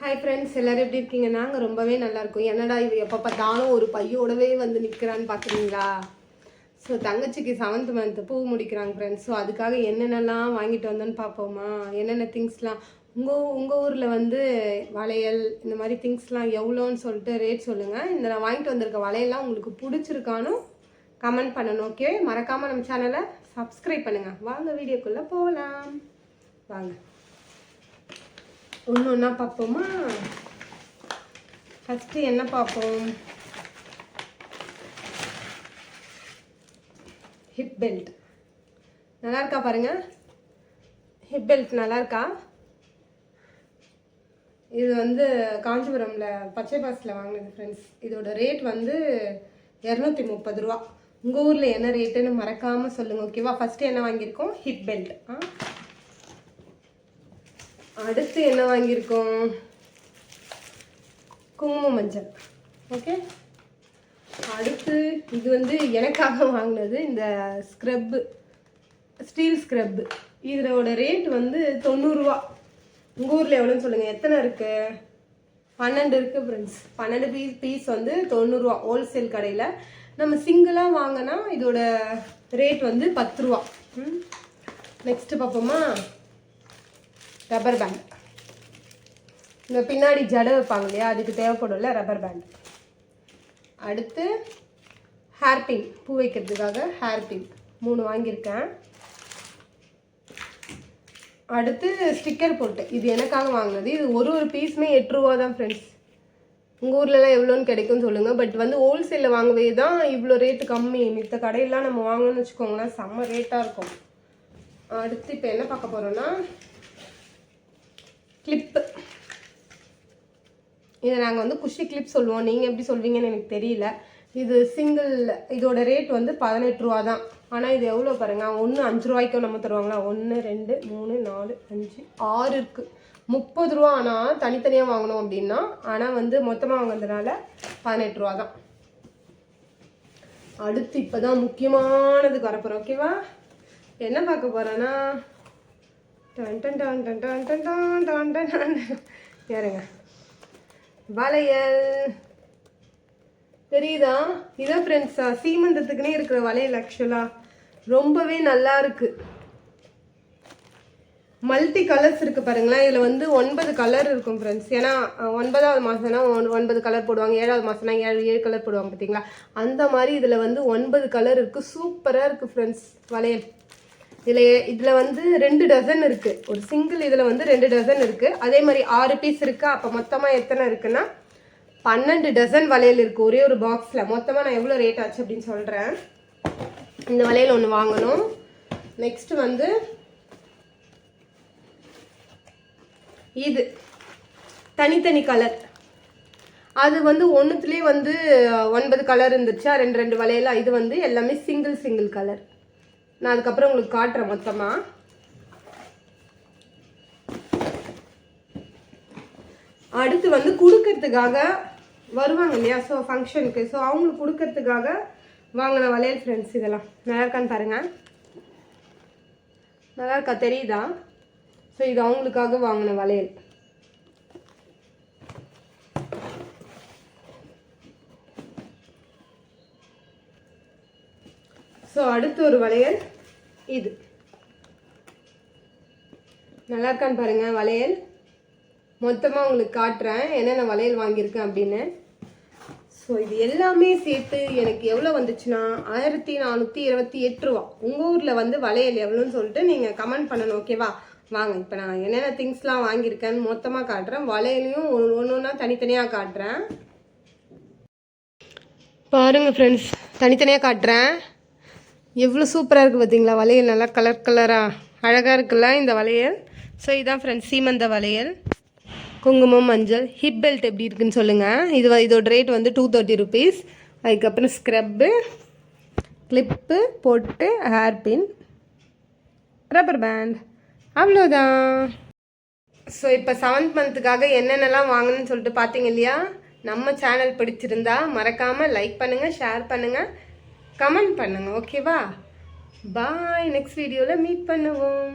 Hi friends எல்லோரும் எப்படி இருக்கீங்க? நாங்கள் ரொம்பவே நல்லாயிருக்கோம் என்னடா இது எப்போ பார்த்தாலும் ஒரு பையோடவே வந்து நிற்கிறான்னு பார்க்குறீங்களா ஸோ தங்கச்சிக்கு செவன்த் மந்த் பூ முடிக்கிறாங்க ஃப்ரெண்ட்ஸ் ஸோ அதுக்காக என்னென்னலாம் வாங்கிட்டு வந்தோன்னு பார்ப்போமா? என்னென்ன திங்ஸ்லாம் உங்கள் உங்கள் ஊரில் வந்து வளையல் இந்த மாதிரி திங்ஸ்லாம் எவ்வளோன்னு சொல்லிட்டு ரேட் சொல்லுங்கள் இந்த நான் வாங்கிட்டு வந்திருக்க வளையல்லாம் உங்களுக்கு பிடிச்சிருக்கானு கமெண்ட் பண்ணணும் ஓகே மறக்காமல் நம்ம சேனலை சப்ஸ்கிரைப் பண்ணுங்கள் வாங்க வீடியோக்குள்ளே போகலாம். வாங்க. ஒன்று ஒன்றா பார்ப்போமா? ஃபஸ்ட்டு என்ன பார்ப்போம்? ஹிப் பெல்ட் நல்லா இருக்கா பாருங்க? ஹிப் பெல்ட் நல்லா இருக்கா இது வந்து காஞ்சிபுரமில் பச்சை பாஸில் வாங்கினது ஃப்ரெண்ட்ஸ் இதோட ரேட் வந்து இரநூத்தி முப்பது ரூபா. உங்கள் ஊரில் என்ன ரேட்டுன்னு மறக்காமல் சொல்லுங்கள் ஓகேவா ஃபஸ்ட்டு என்ன வாங்கியிருக்கோம்? ஹிப் பெல்ட் ஆ? அடுத்து என்ன வாங்கியிருக்கோம்? குங்கும மஞ்சள். ஓகே அடுத்து இது வந்து எனக்காக வாங்கினது இந்த ஸ்க்ரப்பு ஸ்டீல் ஸ்க்ரப்பு இதோட ரேட் வந்து தொண்ணூறுரூவா உங்கள் ஊரில் எவ்வளோன்னு சொல்லுங்கள் எத்தனை இருக்குது பன்னெண்டு இருக்குது ஃப்ரெண்ட்ஸ் பன்னெண்டு பீஸ் பீஸ் வந்து தொண்ணூறுரூவா ஹோல்சேல் கடையில். நம்ம சிங்கிளாக வாங்கினா இதோட ரேட் வந்து பத்து ரூபா ம். நெக்ஸ்ட்டு பார்ப்போமா? ரப்பர் பேண்ட் இந்த பின்னாடி ஜடை வைப்பாங்க இல்லையா? அதுக்கு தேவைப்படும்ல ரப்பர் பேண்ட் அடுத்து ஹேர் பின் பூ வைக்கிறதுக்காக ஹேர் பின் மூணு வாங்கியிருக்கேன். அடுத்து ஸ்டிக்கர் போட்டு. இது எனக்காக வாங்கினது. இது ஒரு ஒரு பீஸுமே எட்டு ரூபா தான் ஃப்ரெண்ட்ஸ் உங்கள் ஊர்லலாம் எவ்வளோன்னு கிடைக்கும்னு சொல்லுங்கள் பட் வந்து ஹோல்சேலில் வாங்கவே தான் இவ்வளோ ரேட்டு கம்மி. மித்த கடையெல்லாம் நம்ம வாங்கணும்னு வச்சுக்கோங்களேன் செம்ம ரேட்டாக இருக்கும். அடுத்து இப்போ என்ன பார்க்க போகிறோன்னா கிளிப்பு இதை நாங்கள் வந்து குஷி கிளிப் சொல்லுவோம். நீங்கள் எப்படி சொல்வீங்கன்னு எனக்கு தெரியல. இது சிங்கிள் இதோட ரேட் வந்து பதினெட்டு ரூபா தான். ஆனால் இது எவ்வளோ பாருங்கள் ஒன்று அஞ்சு ரூபாய்க்கும் நம்ம தருவாங்களா? ஒன்று ரெண்டு மூணு நாலு அஞ்சு ஆறு இருக்குது முப்பது ரூபா ஆனால் தனித்தனியாக வாங்கணும் அப்படின்னா ஆனால் வந்து மொத்தமாக வாங்குறதுனால பதினெட்டு ரூபா தான். அடுத்து இப்போ தான் முக்கியமானதுக்கு வரப்போகிறோம் ஓகேவா என்ன பார்க்க போகிறேன்னா யாருங்க? வளையல். தெரியுதா? இதான் ஃப்ரெண்ட்ஸா சீமந்தத்துக்குனே இருக்கிற வளையல் ஆக்சுவலாக ரொம்பவே நல்லா இருக்கு. மல்டி கலர்ஸ் இருக்கு பாருங்களேன். இதில் வந்து ஒன்பது கலர் இருக்கும் ஃப்ரெண்ட்ஸ் ஏன்னா ஒன்பதாவது மாதம்னா ஒன்பது கலர் போடுவாங்க. ஏழாவது மாதம்னா ஏழு ஏழு கலர் போடுவாங்க பார்த்தீங்களா அந்த மாதிரி இதில் வந்து ஒன்பது கலர் இருக்குது சூப்பராக இருக்குது ஃப்ரெண்ட்ஸ் வளையல். இதில் இதில் வந்து ரெண்டு டசன் இருக்குது ஒரு சிங்கிள் இதில் வந்து ரெண்டு டசன் இருக்குது அதே மாதிரி ஆறு பீஸ் இருக்குது அப்போ மொத்தமாக எத்தனை இருக்குன்னா பன்னெண்டு டசன் வளையல் இருக்குது ஒரே ஒரு பாக்ஸில் மொத்தமாக நான் எவ்வளோ ரேட் ஆச்சு அப்படின்னு சொல்கிறேன் இந்த வளையல் ஒன்று வாங்கணும். நெக்ஸ்ட் வந்து இது. தனித்தனி கலர் அது வந்து ஒன்றுத்துலேயே வந்து ஒன்பது கலர் இருந்துச்சா? ரெண்டு ரெண்டு வளையலாக இது வந்து எல்லாமே சிங்கிள் சிங்கிள் கலர் நான் அதுக்கப்புறம் உங்களுக்கு காட்டுறேன் மொத்தமாக அடுத்து வந்து கொடுக்கறதுக்காக வருவாங்க இல்லையா? ஸோ ஃபங்க்ஷனுக்கு ஸோ அவங்களுக்கு கொடுக்கறதுக்காக வாங்கின வளையல் ஃப்ரெண்ட்ஸ் இதெல்லாம். நல்லா இருக்கான்னு பாருங்கள் நல்லா இருக்கா? தெரியுதா? ஸோ இது அவங்களுக்காக வாங்கின வளையல். ஸோ அடுத்து ஒரு வளையல் இது. நல்லா இருக்கான்னு பாருங்க வளையல். மொத்தமாக உங்களுக்கு காட்டுறேன் என்னென்ன வளையல் வாங்கியிருக்கேன் அப்படின்னு. ஸோ இது எல்லாமே சேர்த்து எனக்கு எவ்வளோ வந்துச்சுன்னா ஆயிரத்தி நானூற்றி இருபத்தி எட்டு ரூபா. உங்கள் ஊரில் வந்து வளையல் எவ்வளோன்னு சொல்லிட்டு நீங்கள் கமெண்ட் பண்ணணும் ஓகேவா வாங்க இப்போ நான் என்னென்ன திங்ஸ்லாம் வாங்கியிருக்கேன்னு மொத்தமாக காட்டுறேன். வளையலையும் ஒன்று ஒன்றா தனித்தனியாக காட்டுறேன். பாருங்கள் ஃப்ரெண்ட்ஸ் தனித்தனியாக காட்டுறேன். எவ்வளோ சூப்பராக இருக்குது பார்த்தீங்களா வளையல் நல்லா கலர் கலராக அழகாக இருக்குல்ல இந்த வளையல்? ஸோ இதான் ஃப்ரெண்ட்ஸ் சீமந்த வளையல். குங்குமம் மஞ்சள் ஹிப் பெல்ட் எப்படி இருக்குன்னு சொல்லுங்கள் இது இதோட ரேட் வந்து டூ தேர்ட்டி ருபீஸ் அதுக்கப்புறம் ஸ்க்ரப்பு கிளிப்பு போட்டு ஹேர் பின் ரப்பர் பேண்ட் அவ்வளோதான் ஸோ இப்போ செவன்த் மந்த்துக்காக என்னென்னலாம் வாங்கணும்னு சொல்லிட்டு பார்த்தீங்க இல்லையா? நம்ம சேனல் பிடிச்சிருந்தா மறக்காமல் லைக் பண்ணுங்கள் ஷேர் பண்ணுங்கள் கமெண்ட் பண்ணுங்கள் ஓகேவா பாய் நெக்ஸ்ட் வீடியோவில் மீட் பண்ணுவோம்.